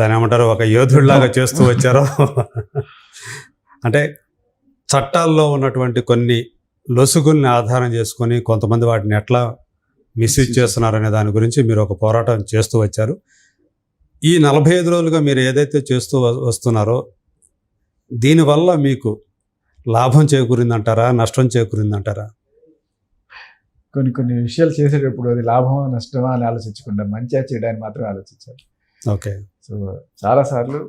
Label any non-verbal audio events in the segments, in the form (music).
దాని ఏమంటారు? ఒక యోధుడిలాగా చేస్తూ వచ్చారో? అంటే చట్టాల్లో ఉన్నటువంటి కొన్ని లొసుగుల్ని ఆధారం చేసుకొని కొంతమంది వాటిని ఎట్లా మిస్యూజ్ చేస్తున్నారనే దాని గురించి మీరు ఒక పోరాటం చేస్తూ వచ్చారు. ఈ నలభై ఐదు రోజులుగా మీరు ఏదైతే చేస్తూ వస్తున్నారో దీనివల్ల మీకు లాభం చేకూరిందంటారా? నష్టం చేకూరిందంటారా? కొన్ని కొన్ని విషయాలు చేసేటప్పుడు అది లాభమా నష్టమా అని ఆలోచించకుండా మంచిగా చేయడానికి మాత్రమే ఆలోచించాలి. ఓకే. సో చాలాసార్లు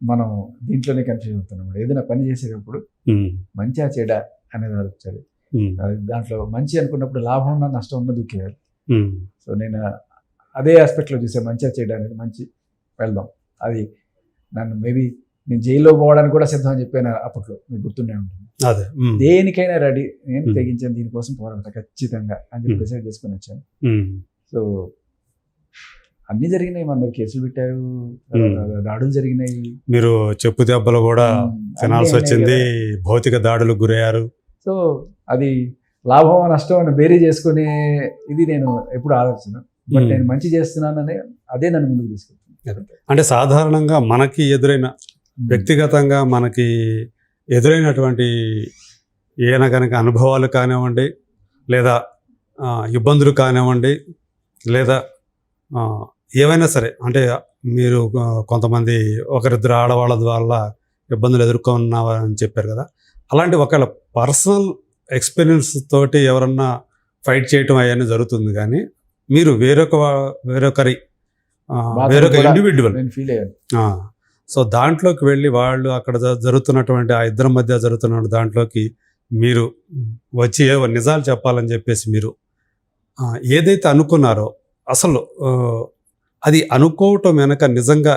మనం దీంట్లోనే కన్ఫ్యూజ్ అవుతున్నాం ఏదైనా పని చేసేటప్పుడు మంచిగా చెడా అనేది ఆలోచించాలి దాంట్లో మంచి అనుకున్నప్పుడు లాభం ఉన్న నష్టం ఉన్న దూకేయాలి. ఉమ్, సో నేను అదే ఆస్పెక్ట్లో చూసే మంచిగా చేయడానికి మంచి వెళ్దాం. అది నన్ను మేబీ నేను జైల్లో పోవడానికి కూడా సిద్ధం అని చెప్పాను అప్పట్లో. మీకు గుర్తుండే ఉంటుంది. అదే. దేనికైనా రెడీ. నేను. తెగించాను దీనికోసం పోరాడతా ఖచ్చితంగా అని చెప్పి. డిసైడ్ చేసుకొని వచ్చాను. సో అన్ని జరిగినాయి మన మీద కేసులు పెట్టారు దాడులు జరిగినాయి. మీరు చెప్పు దెబ్బలు కూడా. తినాల్సి వచ్చింది భౌతిక దాడులకు గురయ్యారు. సో అది లాభం నష్టం అని బేరీ చేసుకునే ఇది నేను ఎప్పుడు ఆలోచన. బట్. నేను మంచి చేస్తున్నానని అదే నన్ను ముందుకు తీసుకెళ్తాను అంటే సాధారణంగా మనకి ఎదురైన వ్యక్తిగతంగా మనకి ఎదురైనటువంటి ఏన కనుక అనుభవాలు కానివ్వండి లేదా ఇబ్బందులు కానివ్వండి లేదా ఆ, ఏవైనా సరే అంటే మీరు కొంతమంది ఒకరిద్దరు ఆడవాళ్ళ వల్ల ఇబ్బందులు ఎదుర్కొన్నారని చెప్పారు కదా. అలాంటి ఒకవేళ పర్సనల్ ఎక్స్పీరియన్స్ తోటి ఎవరన్నా ఫైట్ చేయటం అవన్నీ జరుగుతుంది కానీ మీరు వేరొక వేరొకరి వేరొక ఇండివిజువల్ ఫీల్ అయ్యాను. సో దాంట్లోకి వెళ్ళి వాళ్ళు అక్కడ జరుగుతున్నటువంటి ఆ ఇద్దరి మధ్య జరుగుతున్న దాంట్లోకి మీరు వచ్చి ఏవో నిజాలు చెప్పాలని చెప్పేసి మీరు ఏదైతే అనుకున్నారో అసలు అది అనుకోవటం వెనక నిజంగా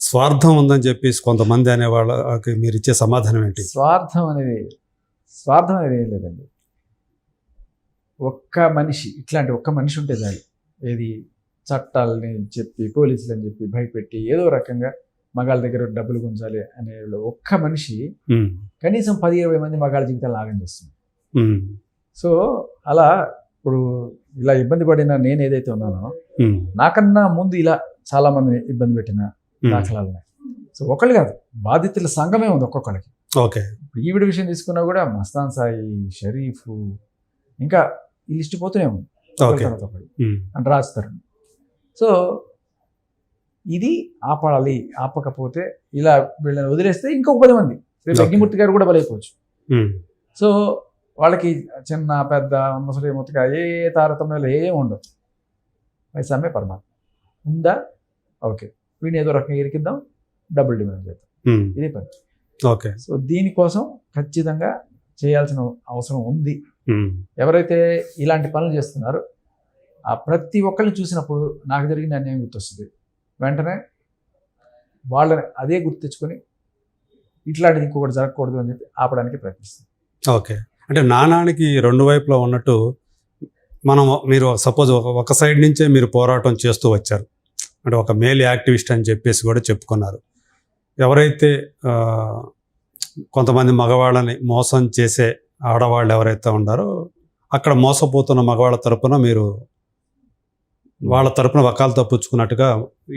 స్వార్థం ఉందని చెప్పేసి కొంతమంది అనే వాళ్ళకి మీరు ఇచ్చే సమాధానం ఏంటి? స్వార్థం అనేది స్వార్థం అనేది ఏం లేదండి. ఒక్క మనిషి ఇట్లాంటి ఒక్క మనిషి ఉంటే చాలు. ఏది చట్టాలని చెప్పి పోలీసులని చెప్పి భయపెట్టి ఏదో రకంగా మగాళ్ళ దగ్గర డబ్బులు గుంజాలి అనే ఒక్క మనిషి కనీసం పది ఇరవై మంది మగాళ్ళ జీవితాలు ఆగం చేస్తుంది. సో అలా ఇప్పుడు ఇలా ఇబ్బంది పడిన నేను ఏదైతే ఉన్నానో నాకన్నా ముందు ఇలా చాలా మంది ఇబ్బంది పెట్టిన. దాఖలాలు ఉన్నాయి. సో ఒకళ్ళు కాదు బాధితుల సంఘమే ఉంది ఒక్కొక్కరికి ఓకే. ఈవిడ విషయం తీసుకున్నా కూడా మస్తాన్ సాయి షరీఫ్ ఇంకా ఈ లిస్ట్ పోతూనే ఉంది. అంటే రాస్తారు సో ఇది ఆపాలి ఆపకపోతే ఇలా వీళ్ళని వదిలేస్తే ఇంకొక పది మంది. రేపు. అగ్నిమూర్తి గారు కూడా బలైపోవచ్చు. సో వాళ్ళకి చిన్న పెద్ద ముసలి ముతక ఏ తారతమ్యాలు ఏం ఉండవు. పైసామే పరమాత్మ ఉందా? ఓకే వీడిని ఏదో రకంగా ఇరికిద్దాం. డబుల్ డిమాండ్ చేద్దాం. ఉమ్, ఇదే పని. ఓకే సో దీనికోసం ఖచ్చితంగా చేయాల్సిన అవసరం ఉంది. ఉమ్, ఎవరైతే ఇలాంటి పనులు చేస్తున్నారో ఆ ప్రతి ఒక్కరిని చూసినప్పుడు నాకు జరిగిన అన్యాయం గుర్తొస్తుంది. వెంటనే వాళ్ళని అదే గుర్తు తెచ్చుకొని ఇట్లాంటిది ఇంకొకటి జరగకూడదు అని చెప్పి ఆపడానికి ప్రయత్నిస్తుంది. ఓకే అంటే నాణానికి రెండు వైపులా ఉన్నట్టు మనం మీరు సపోజ్ ఒక సైడ్ నుంచే మీరు పోరాటం చేస్తూ వచ్చారు. అంటే ఒక మేల్ యాక్టివిస్ట్ అని చెప్పేసి కూడా చెప్పుకున్నారు. ఎవరైతే కొంతమంది మగవాళ్ళని మోసం చేసే ఆడవాళ్ళు ఎవరైతే ఉన్నారో అక్కడ మోసపోతున్న మగవాళ్ళ తరపున మీరు వాళ్ళ తరపున వకాలు తప్పించుకున్నట్టుగా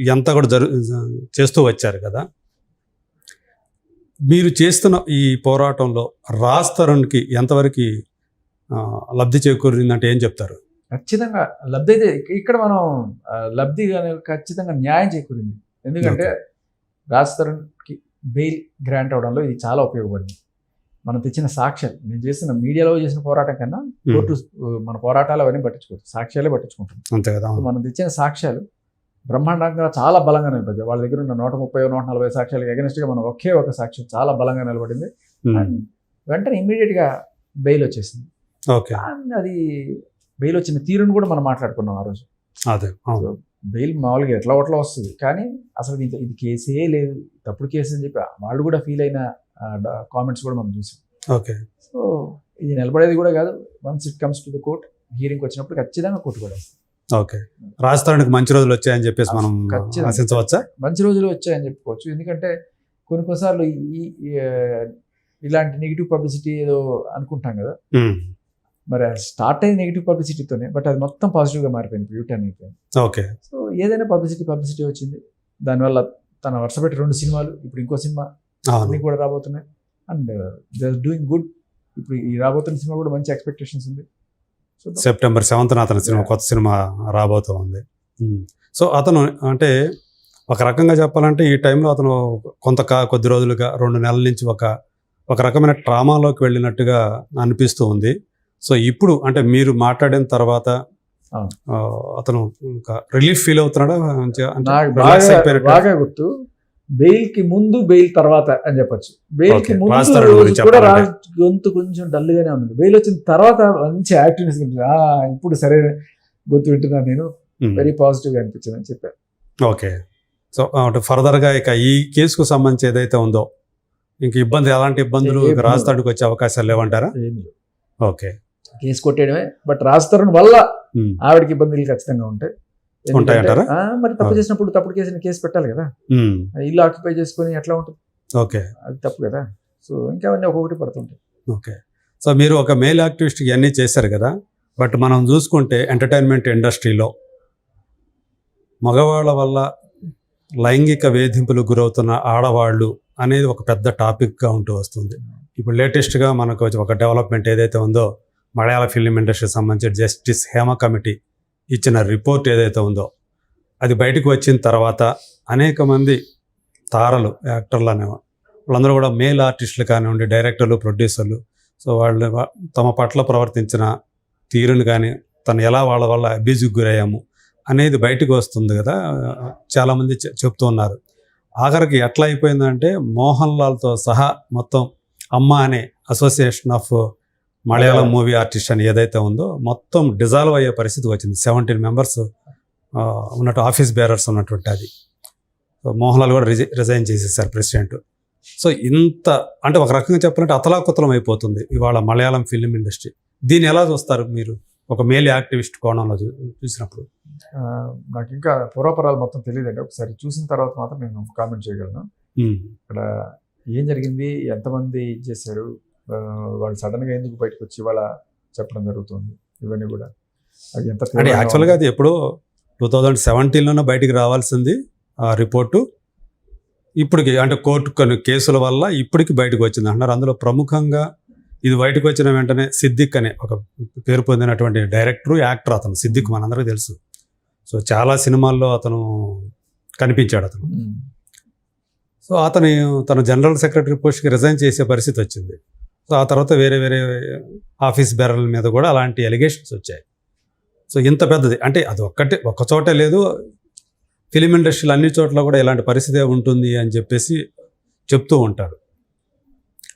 ఎంత కూడా జరు చేస్తూ వచ్చారు కదా. మీరు చేస్తున్న ఈ పోరాటంలో రాజ్ తరుణ్కి ఎంతవరకు లబ్ధి చేకూరిందంటే ఏం చెప్తారు? ఖచ్చితంగా లబ్ధి అయితే ఇక్కడ మనం లబ్ధి ఖచ్చితంగా న్యాయం చేకూరింది. ఎందుకంటే రాజ్ తరుణ్కి బెయిల్ గ్రాంట్ అవడంలో ఇది చాలా ఉపయోగపడింది. మనం తెచ్చిన సాక్ష్యాలు నేను చేసిన మీడియాలో చేసిన పోరాటం కన్నా కోర్టు మన పోరాటాలు అవన్నీ పట్టించుకోవచ్చు. సాక్ష్యాలే పట్టించుకుంటుంది. అంతే కదా మనం తెచ్చిన సాక్ష్యాలు బ్రహ్మాండంగా చాలా బలంగా నిలబడ్డాయి. వాళ్ళ దగ్గర ఉన్న నూట ముప్పై నూట నలభై సాక్ష్యాలకు ఎగనెస్ట్గా మనం ఒకే ఒక సాక్ష్యం చాలా బలంగా నిలబడింది. వెంటనే ఇమ్మీడియట్గా బెయిల్ వచ్చేసింది. అది బెయిల్ వచ్చిన తీరును కూడా మనం మాట్లాడుకున్నాం ఆ రోజు. అదే బెయిల్ మామూలుగా ఎట్లా ఒట్లా వస్తుంది. కానీ అసలు దీంట్లో ఇది కేసే లేదు. తప్పుడు కేసు అని చెప్పి వాళ్ళు కూడా ఫీల్ అయిన కామెంట్స్ కూడా మనం చూసాం. ఓకే. సో ఇది నిలబడేది కూడా కాదు. Once it comes to the court hearing వచ్చినప్పుడు ఖచ్చితంగా కోర్టు కూడా వస్తుంది. ఓకే. రాజ్ తరుణ్కి మంచి రోజులు వచ్చాయని చెప్పేసి మనం ఖచ్చితంగా. ఆశించవచ్చా? మంచి రోజులు వచ్చాయని చెప్పుకోవచ్చు. ఎందుకంటే కొన్ని కొన్నిసార్లు ఈ ఇలాంటి నెగిటివ్ పబ్లిసిటీ ఏదో అనుకుంటాం కదా. మరి స్టార్ట్ అయ్యి నెగిటివ్ పబ్లిసిటీతోనే బట్ అది మొత్తం పాజిటివ్గా మారిపోయింది యూటర్న్ అయిపోయింది. ఓకే సో ఏదైనా పబ్లిసిటీ పబ్లిసిటీ వచ్చింది దానివల్ల తన వరుస పెట్టి రెండు సినిమాలు ఇప్పుడు ఇంకో సినిమా అన్ని కూడా రాబోతున్నాయి. And they are doing good ఇప్పుడు ఈ రాబోతున్న సినిమా కూడా మంచి ఎక్స్పెక్టేషన్స్ ఉంది. సెప్టెంబర్ సెవెంత్ అతని సినిమా. కొత్త సినిమా రాబోతూ ఉంది. సో అతను అంటే ఒక రకంగా చెప్పాలంటే ఈ టైంలో అతను కొంత కొద్ది రోజులుగా రెండు నెలల నుంచి ఒక ఒక రకమైన ట్రామాలోకి వెళ్ళినట్టుగా అనిపిస్తూ ఉంది. సో ఇప్పుడు అంటే మీరు మాట్లాడిన తర్వాత అతను ఇంకా రిలీఫ్ ఫీల్ అవుతున్నాడా? నాకు బాగా గుర్తు. బెయిల్కి ముందు బెయిల్ తర్వాత అని చెప్పొచ్చు. బెయిల్కి ముందు రాజ్ కూడా గొంతు కొంచెం డల్ గానే ఉంది. బెయిల్ వచ్చిన తర్వాత మంచి యాక్టివ్నెస్ ఆ ఇప్పుడు సరే గొంతు వింటున్నాను నేను. వెరీ పాజిటివ్గా అనిపించింది అని చెప్పారు. ఓకే. సో అంటే ఫర్దర్గా ఇక ఈ కేసుకు సంబంధించి ఏదైతే ఉందో ఇంక ఇబ్బంది ఎలాంటి ఇబ్బందులు? రాజధానికి వచ్చే అవకాశాలు లేవంటారా. ఓకే. కేసు కొట్టేయడమే. బట్ రాజ్ తరుణ్ వల్ల. ఆవిడకి ఇబ్బందులు ఖచ్చితంగా ఉంటాయి. మరి తప్పు. చేసినప్పుడు తప్పుడు కేసు కేసు పెట్టాలి కదా. ఇల్లు ఆక్యుపై చేసుకొని ఎట్లా ఉంటుంది? ఓకే. అది తప్పు కదా. సో ఇంకా అవన్నీ ఒక్కొక్కటి పడుతుంటాయి. ఓకే. సో మీరు ఒక మేల్ యాక్టివిస్ట్ ఇవన్నీ చేశారు కదా. బట్ మనం చూసుకుంటే ఎంటర్టైన్మెంట్ ఇండస్ట్రీలో మగవాళ్ళ వల్ల లైంగిక వేధింపులు గురవుతున్న ఆడవాళ్ళు అనేది ఒక పెద్ద టాపిక్గా ఉంటూ వస్తుంది. ఇప్పుడు లేటెస్ట్గా మనకు ఒక డెవలప్మెంట్ ఏదైతే ఉందో మలయాళ ఫిలిం ఇండస్ట్రీకి సంబంధించి జస్టిస్ హేమ కమిటీ ఇచ్చిన రిపోర్ట్ ఏదైతే ఉందో అది బయటకు వచ్చిన తర్వాత అనేక మంది తారలు యాక్టర్లు అనేవాళ్ళు వాళ్ళందరూ కూడా మేల్ ఆర్టిస్టులు కానివ్వండి డైరెక్టర్లు ప్రొడ్యూసర్లు. సో వాళ్ళు తమ పట్ల ప్రవర్తించిన తీరుని కానీ తను ఎలా వాళ్ళ వల్ల అబ్యూజ్కి గురయ్యాము అనేది బయటకు వస్తుంది కదా చాలామంది చె- చెప్తూ ఉన్నారు. ఆఖరికి ఎట్లా అయిపోయిందంటే మోహన్ లాల్తో సహా మొత్తం అమ్మ అనే association of Malayalam movie artist అని ఏదైతే ఉందో మొత్తం డిజాల్వ్ అయ్యే పరిస్థితి వచ్చింది. సెవెంటీన్ మెంబర్స్ ఉన్నట్టు ఆఫీస్ బేరర్స్ ఉన్నటువంటి అది. మోహన్ లాల్ కూడా రిజై రిజైన్ చేసేసారు ప్రెసిడెంట్ సో ఇంత అంటే ఒక రకంగా చెప్పాలంటే అతలాకుతలం అయిపోతుంది ఇవాళ మలయాళం ఫిలిం ఇండస్ట్రీ దీన్ని ఎలా చూస్తారు మీరు? ఒక మేల్ యాక్టివిస్ట్ కోణంలో చూ- చూసినప్పుడు. నాకు ఇంకా పూర్వపరాలు మొత్తం తెలియదండి. ఒకసారి చూసిన తర్వాత మాత్రం నేను కామెంట్ చేయగలను. ఇక్కడ ఏం జరిగింది? ఎంతమంది చేశారు? వాళ్ళు సడన్గా ఎందుకు బయటకు వచ్చి వాళ్ళ చెప్పడం జరుగుతుంది. ఇవన్నీ కూడా. అది ఎంత అంటే యాక్చువల్గా. అది ఎప్పుడో టూ థౌజండ్ సెవెంటీన్లోనే బయటికి రావాల్సింది ఆ రిపోర్టు. ఇప్పటికి అంటే కోర్టు కొన్ని కేసుల వల్ల ఇప్పటికి బయటకు వచ్చింది అంటున్నారు. అందులో ప్రముఖంగా ఇది బయటకు వచ్చిన వెంటనే సిద్దిక్ అనే ఒక పేరు పొందినటువంటి డైరెక్టర్ యాక్టర్ అతను సిద్దిక్ మనందరికీ తెలుసు. సో చాలా సినిమాల్లో అతను కనిపించాడు అతను. సో అతను తన జనరల్ సెక్రటరీ పోస్ట్కి రిజైన్ చేసే పరిస్థితి వచ్చింది. సో ఆ తర్వాత వేరే వేరే ఆఫీస్ బేరల మీద కూడా అలాంటి ఎలిగేషన్స్ వచ్చాయి. సో ఇంత పెద్దది. అంటే అది ఒక్కటే ఒక్క చోటే లేదు. ఫిలిం ఇండస్ట్రీలో అన్ని చోట్ల కూడా ఇలాంటి పరిస్థితి ఉంటుంది అని చెప్పేసి చెప్తూ ఉంటారు.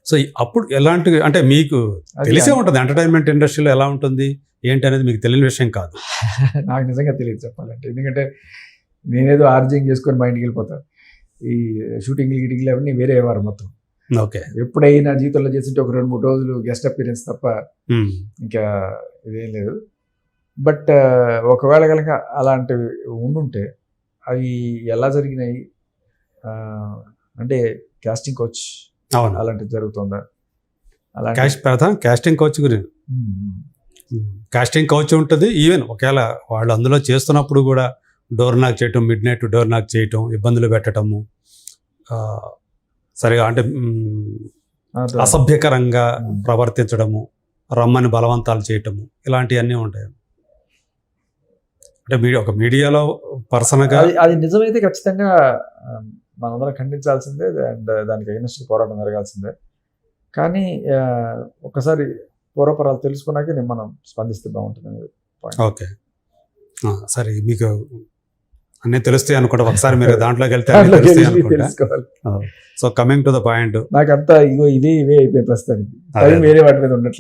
సో అప్పుడు ఎలాంటి అంటే మీకు తెలిసే ఉంటుంది. ఎంటర్టైన్మెంట్ ఇండస్ట్రీలో ఎలా ఉంటుంది? ఏంటి అనేది మీకు తెలియని విషయం కాదు. (laughs) నాకు నిజంగా తెలియదు చెప్పాలంటే. ఎందుకంటే నేనేదో ఆర్జింగ్ చేసుకొని మా ఇంటికి వెళ్ళిపోతాను ఈ షూటింగ్లు గిటింగ్లు అవన్నీ వేరే వారు మొత్తం. ఓకే. ఎప్పుడైనా జీవితంలో చేసింటే ఒక రెండు మూడు రోజులు గెస్ట్ అపీరెన్స్ తప్ప ఇంకా ఇదేం లేదు. బట్ ఒకవేళ కనుక అలాంటివి ఉండుంటే అవి ఎలా జరిగినాయి? అంటే కాస్టింగ్ కోచ్ అవును. అలాంటివి జరుగుతుందా? ప్రధాన కాస్టింగ్ కోచ్ గురించి కాస్టింగ్ కౌచ్ ఉంటుంది. ఈవెన్ ఒకవేళ వాళ్ళు అందులో చేస్తున్నప్పుడు కూడా డోర్ నాక్ చేయటం మిడ్ నైట్ డోర్ నాక్ చేయటం ఇబ్బందులు పెట్టడము సరిగా అంటే అసభ్యకరంగా. ప్రవర్తించడము రమ్మని బలవంతాలు చేయటము ఇలాంటివన్నీ ఉంటాయి. అంటే మీడియా ఒక మీడియాలో పర్సన్గా అది నిజమైతే ఖచ్చితంగా మనందరం ఖండించాల్సిందే అండ్ దానికి అగెన్స్ట్ పోరాటం జరగాల్సిందే. కానీ ఒకసారి పూర్వపరాలు తెలుసుకున్నాకే నేను మనం స్పందిస్తే బాగుంటుంది అనేది ఓకే. సరే మీకు అన్నీ తెలుస్తాయి అనుకుంటా. ఒకసారి మీరు దాంట్లోకి వెళ్తే so coming to the point నాకంతా ఇగో ఇవే ఇవే అయిపోయి ప్రస్తుతానికి. వేరే వాటి మీద ఉండట్లేదు.